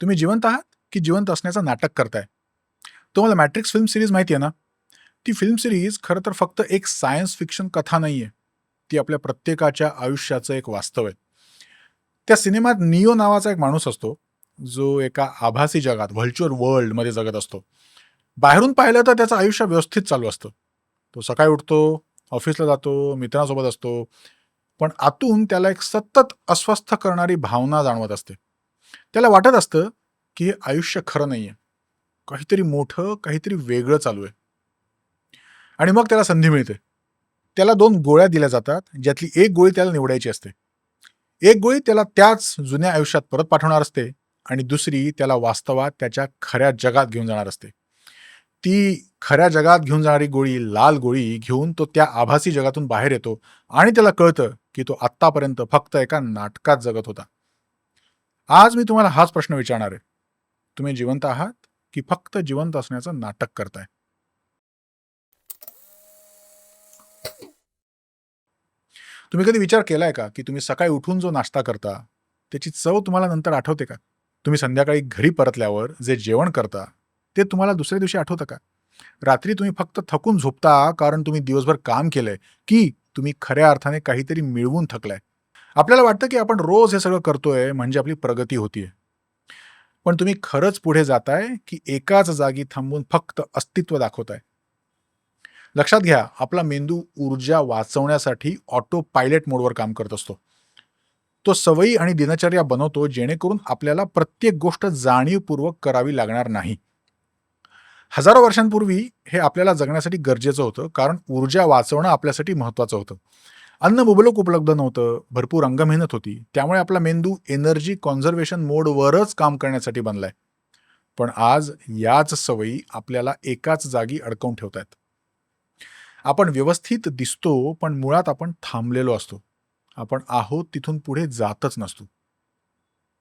तुम्ही जिवंत आहात की जिवंत असण्याचं नाटक करताय? तुम्हाला मॅट्रिक्स फिल्म सिरीज माहिती आहे ना? ती फिल्म सिरीज खरं तर फक्त एक सायन्स फिक्शन कथा नाही आहे ती आपल्या प्रत्येकाच्या आयुष्याचं एक वास्तव आहे. त्या सिनेमात नियो नावाचा एक माणूस असतो जो एका आभासी जगात व्हर्च्युअल वर्ल्डमध्ये जगत असतो. बाहेरून पाहिलं तर त्याचं आयुष्य व्यवस्थित चालू असतं. तो सकाळी उठतो ऑफिसला जातो मित्रांसोबत असतो. पण आतून त्याला एक सतत अस्वस्थ करणारी भावना जाणवत असते. त्याला वाटत असतं की हे आयुष्य खरं नाही आहे काहीतरी मोठं काहीतरी वेगळं चालू आहे. आणि मग त्याला संधी मिळते. त्याला दोन गोळ्या दिल्या जातात ज्यातली एक गोळी त्याला निवडायची असते. एक गोळी त्याला त्याच जुन्या आयुष्यात परत पाठवणार असते आणि दुसरी त्याला वास्तवात त्याच्या खऱ्या जगात घेऊन जाणार असते. ती खऱ्या जगात घेऊन जाणारी गोळी लाल गोळी घेऊन तो त्या आभासी जगातून बाहेर येतो आणि त्याला कळतं की तो आत्तापर्यंत फक्त एका नाटकात जगत होता. आज मी तुम्हाला हाच प्रश्न विचारणार आहे. तुम्ही जिवंत आहात की फक्त जिवंत असण्याचं नाटक करताय? तुम्ही कधी विचार केलाय का की तुम्ही सकाळी उठून जो नाश्ता करता त्याची चव तुम्हाला नंतर आठवते का? तुम्ही संध्याकाळी घरी परतल्यावर जे जेवण करता ते तुम्हाला दुसऱ्या दिवशी आठवतं का? रात्री तुम्ही फक्त थकून झोपता कारण तुम्ही दिवसभर काम केलंय की तुम्ही खऱ्या अर्थाने काहीतरी मिळवून थकलाय. आपल्याला वाटतं की आपण रोज हे सगळं करतोय म्हणजे आपली प्रगती होतीये. पण तुम्ही खरंच पुढे जाताय की एकाच जागी थांबून फक्त अस्तित्व दाखवताय. लक्षात घ्या आपला मेंदू ऊर्जा वाचवण्यासाठी ऑटो पायलट मोडवर काम करत असतो. तो सवयी आणि दिनचर्या बनवतो जेणेकरून आपल्याला प्रत्येक गोष्ट जाणीवपूर्वक करावी लागणार नाही. हजारो वर्षांपूर्वी हे आपल्याला जगण्यासाठी गरजेचं होतं कारण ऊर्जा वाचवणं आपल्यासाठी महत्वाचं होतं. अन्न मुबलक उपलब्ध नव्हतं. भरपूर अंगमेहनत होती. त्यामुळे आपला मेंदू एनर्जी कॉन्झर्वेशन मोडवरच काम करण्यासाठी बनलाय. पण आज याच सवयी आपल्याला एकाच जागी अडकवून ठेवतायत. आपण व्यवस्थित दिसतो पण मुळात आपण थांबलेलो असतो. आपण आहोत तिथून पुढे जातच नसतो.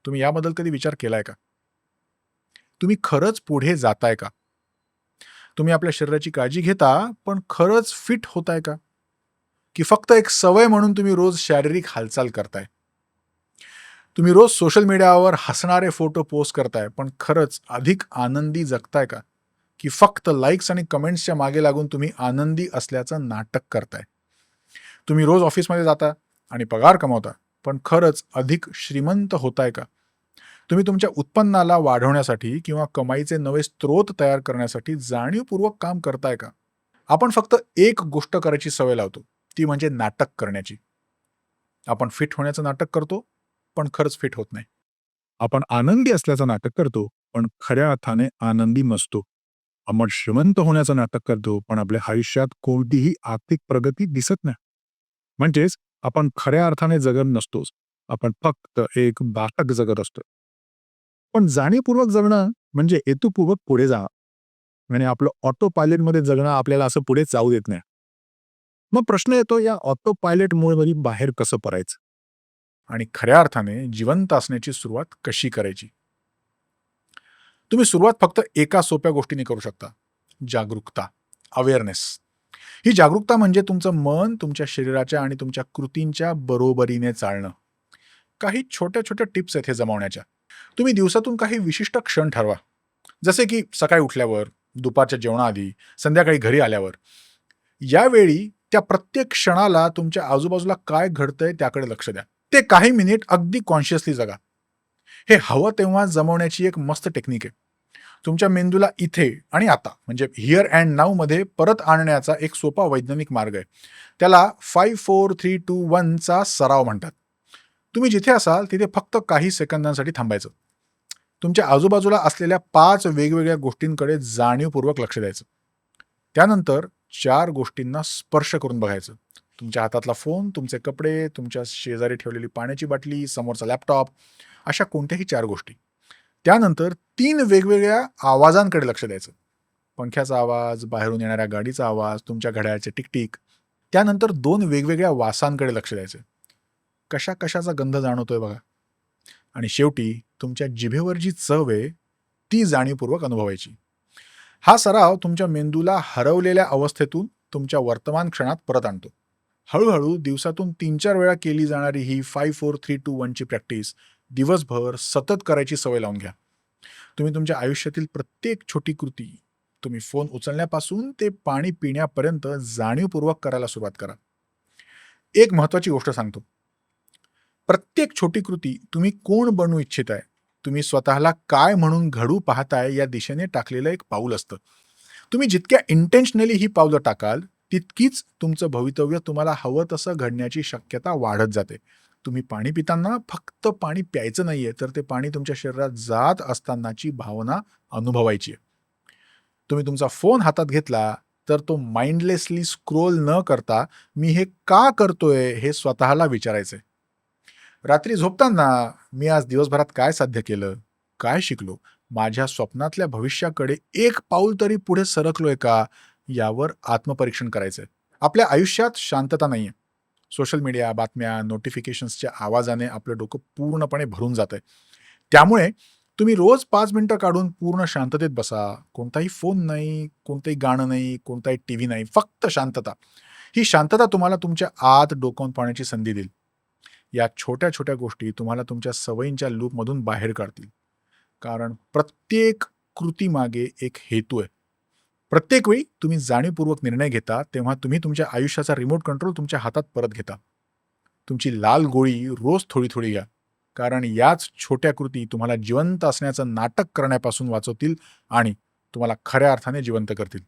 तुम्ही याबद्दल कधी विचार केलाय का? तुम्ही खरंच पुढे जाताय का? तुम्ही आपल्या शरीराची काळजी घेता पण खरंच फिट होताय का? की फक्त एक सवय म्हणून तुम्ही रोज शारीरिक हालचाल करताय. तुम्ही रोज सोशल मीडियावर हसणारे फोटो पोस्ट करताय पण खरंच अधिक आनंदी जगताय का? की फक्त लाईक्स आणि कमेंट्सच्या मागे लागून तुम्ही आनंदी असल्याचं नाटक करताय. तुम्ही रोज ऑफिसमध्ये जाता आणि पगार कमवता पण खरंच अधिक श्रीमंत होताय का? तुम्ही तुमच्या उत्पन्नाला वाढवण्यासाठी किंवा कमाईचे नवे स्रोत तयार करण्यासाठी जाणीवपूर्वक काम करताय का? आपण फक्त एक गोष्ट करायची सवय लावतो. ती म्हणजे नाटक करण्याची. आपण फिट होण्याचं नाटक करतो पण खरंच फिट होत नाही. आपण आनंदी असल्याचं नाटक करतो पण खऱ्या अर्थाने आनंदी नसतो. आपण श्रीमंत होण्याचं नाटक करतो पण आपल्या आयुष्यात कोणतीही आर्थिक प्रगती दिसत नाही. म्हणजेच आपण खऱ्या अर्थाने जगत नसतोच आपण फक्त एक बाटक जगत असतो. पण जाणीवपूर्वक जगणं म्हणजे हेतुपूर्वक पुढे जा. म्हणजे आपलं ऑटो पायलटमध्ये जगणं आपल्याला असं पुढे जाऊ देत नाही. मग प्रश्न येतो या ऑटो पायलट मोडमध्ये बाहेर कसं पडायचं? आणि खऱ्या अर्थाने जिवंत असण्याची सुरुवात कशी करायची? तुम्ही सुरुवात फक्त एका सोप्या गोष्टीने करू शकता जागरूकता अवेअरनेस ही जागरूकता म्हणजे तुमचं मन तुमच्या शरीराच्या आणि तुमच्या कृतींच्या बरोबरीने चालणं. काही छोट्या छोट्या टिप्स आहेत हे जमवण्याच्या. तुम्ही दिवसातून काही विशिष्ट क्षण ठरवा. जसे की सकाळी उठल्यावर दुपारच्या जेवणाआधी संध्याकाळी घरी आल्यावर. यावेळी त्या प्रत्येक क्षणाला तुमच्या आजूबाजूला काय घडतंय त्याकडे लक्ष द्या. ते काही मिनिट अगदी कॉन्शियसली जगा. हे हवं तेव्हा जमवण्याची एक मस्त टेक्निक आहे. तुमच्या मेंदूला इथे आणि आता म्हणजे हिअर अँड नाऊमध्ये परत आणण्याचा एक सोपा वैज्ञानिक मार्ग आहे. त्याला फाईव्ह फोर थ्री टू वनचा सराव म्हणतात. तुम्ही जिथे असाल तिथे फक्त काही सेकंदांसाठी थांबायचं. तुमच्या आजूबाजूला असलेल्या पाच वेगवेगळ्या गोष्टींकडे जाणीवपूर्वक लक्ष द्यायचं. त्यानंतर चार गोष्टींना स्पर्श करून बघायचं. तुमच्या हातातला फोन तुमचे कपडे तुमच्या शेजारी ठेवलेली पाण्याची बाटली समोरचा लॅपटॉप अशा कोणत्याही चार गोष्टी. त्यानंतर तीन वेगवेगळ्या आवाजांकडे लक्ष द्यायचं. पंख्याचा आवाज बाहेरून येणाऱ्या गाडीचा आवाज तुमच्या घड्याळचे टिकटिक. त्यानंतर दोन वेगवेगळ्या वासांकडे लक्ष द्यायचं. कशा कशाचा गंध जाणवतोय बघा. आणि शेवटी तुमच्या जिभेवर जी चव आहे ती जाणीवपूर्वक अनुभवायची. हा सराव तुमच्या मेंदूला हरवलेल्या अवस्थेतून तुमच्या वर्तमान क्षणात परत आणतो. हळूहळू दिवसातून तीन चार वेळा केली जाणारी ही फाईव्ह फोर थ्री टू वनची प्रॅक्टिस दिवसभर सतत करायची सवय लावून घ्या. तुम्ही तुमच्या आयुष्यातील प्रत्येक छोटी कृती तुम्ही फोन उचलण्यापासून ते पाणी पिण्यापर्यंत जाणीवपूर्वक करायला सुरुवात करा. एक महत्वाची गोष्ट सांगतो. प्रत्येक छोटी कृती तुम्ही कोण बनू इच्छित आहे? तुम्ही स्वतःला काय म्हणून घडू पाहताय या दिशेने टाकलेलं एक पाऊल असतं. तुम्ही जितक्या इंटेन्शनली ही पावलं टाकाल तितकीच तुमचं भवितव्य तुम्हाला हवं तसं घडण्याची शक्यता वाढत जाते. तुम्ही पाणी पिताना फक्त पाणी प्यायचं नाहीये तर ते पाणी तुमच्या शरीरात जात असतानाची भावना अनुभवायची आहे. तुम्ही तुमचा फोन हातात घेतला तर तो माइंडलेसली स्क्रोल न करता मी हे का करतोय हे स्वतःला विचारायचंय. रात्री झोपताना मी आज दिवसभरात काय साध्य केलं? काय शिकलो? माझ्या स्वप्नातल्या भविष्याकडे एक पाऊल तरी पुढे सरकलोय का? यावर आत्मपरीक्षण करायचंय. आपल्या आयुष्यात शांतता नाहीये. सोशल मीडिया बातम्या नोटिफिकेशन्सच्या आवाजाने आपलं डोकं पूर्णपणे भरून जात आहे त्यामुळे तुम्ही रोज पाच मिनटं काढून पूर्ण शांततेत बसा. कोणताही फोन नाही कोणतंही गाणं नाही कोणताही टी व्ही नाही. फक्त शांतता. ही शांतता तुम्हाला तुमच्या आत डोकावून पाहण्याची संधी देईल. या छोट्या छोट्या गोष्टी तुम्हाला तुमच्या सवयींच्या लूपमधून बाहेर काढतील. कारण प्रत्येक कृतीमागे एक हेतू आहे. प्रत्येक वेळी तुम्ही जाणीवपूर्वक निर्णय घेता तेव्हा तुम्ही तुमच्या आयुष्याचा रिमोट कंट्रोल तुमच्या हातात परत घेता. तुमची लाल गोळी रोज थोडी थोडी घ्या. कारण याच छोट्या कृती तुम्हाला जिवंत असण्याचं नाटक करण्यापासून वाचवतील आणि तुम्हाला खऱ्या अर्थाने जिवंत करतील.